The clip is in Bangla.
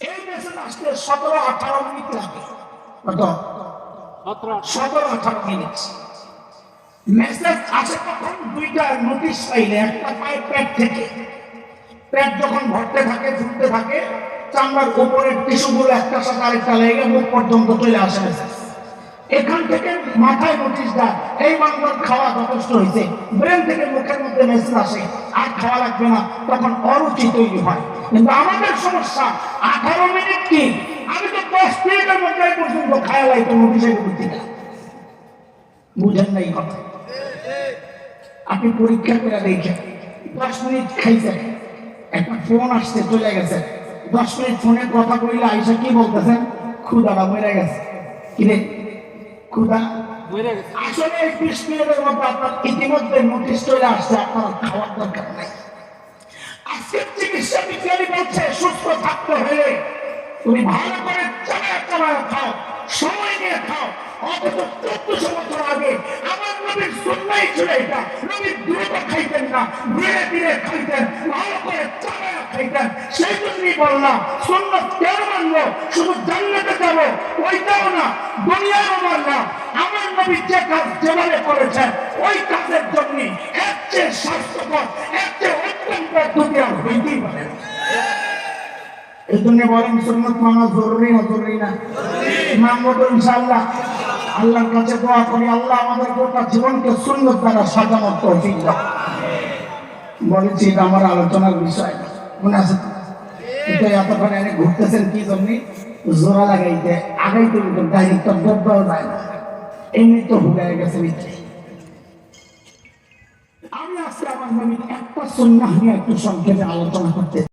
এই মেসেজ আসতে সতেরো আঠারো মিনিট লাগে। কত? সতেরো আঠারো। মিনিট। মেসেজ আসে তখন দুইটা নোটিশ পাইলে একটা পায় পেট থেকে। পেট যখন ভরতে থাকে ফুটতে থাকে চামড়ার উপরের টিস্যুগুলো একটা সাথে আরেকটা লেগে মুখ পর্যন্ত চলে আসে। এখান থেকে মাথায় নোটিশ দেয় এই বাংলার খাওয়া যথেষ্ট হয়েছে। ব্রেন থেকে মুখের মধ্যে মেসেজ আসে আর খাওয়া লাগবে না তখন অরুচি তৈরি হয়। কিন্তু আমাদের সমস্যা আঠারো মিনিট কি? আমি তো দশ মিনিটের মধ্যে পর্যন্ত খাওয়া নোটিশের বুদ্ধি না। বুঝেন নাই কথা। আপনি পরীক্ষা করে দেখেন দশ মিনিট খাইছেন একটা ফোন আসছে চলে গেছে। দশ মিনিট ফোনে কথা কইলে আইসা কি বলতেছেন ক্ষুদাটা মরে গেছে। কিরে ক্ষুদা গেছে। আসলে বিশ মিনিটের মধ্যে আপনার ইতিমধ্যে নোটিশ চলে আসছে আপনার দরকার নাই। আজকের চিকিৎসা বিজ্ঞানী বলছে সুস্থ থাকতে হলে তুমি ভালো করে চালায় চালায় খাও, সময় নিয়ে খাও, অন্তত চোদ্দশো আগে সুন্নাই ছিল নবী দ্রুত খাইতেন না ধীরে ধীরে খাইতেন ভালো করে চালায় খাইতেন সেই জন্যই বললাম সুন্নত কেন মানলো শুধু জান্নাতে যাব ওইটাও না দুনিয়াও মানলাম আমার নবী যে কাজ যেভাবে করেছেন ওই কাজের জন্য এর চেয়ে স্বাস্থ্যকর এর চেয়ে উত্তম পদ্ধতি হইতেই পারে এই জন্য বলেন সুন্নত মানা জরুরি না জরুরি না? মানবো তো ইনশাআল্লাহ। আল্লাহর কাছে দোয়া করি, আল্লাহ আমাদের গোটা জীবনকে সুন্দর দ্বারা সাজানোর তৌফিক দাও। বলেছি এটা আমার আলোচনার বিষয়। মনে আছে? তো? কিন্তু এতক্ষণ এনে ঘুরতেছেন কি জন্য? জোড়া লাগাইতে। আগাইতে কিন্তু ডাইরেক্ট দেওয়া যায় না। এমনি তো হুগায় গেছে ভিতরে আমি আজকে আমার নবীর একটা সন্ন্যাস নিয়ে একটু সংক্ষেপে আলোচনা করতে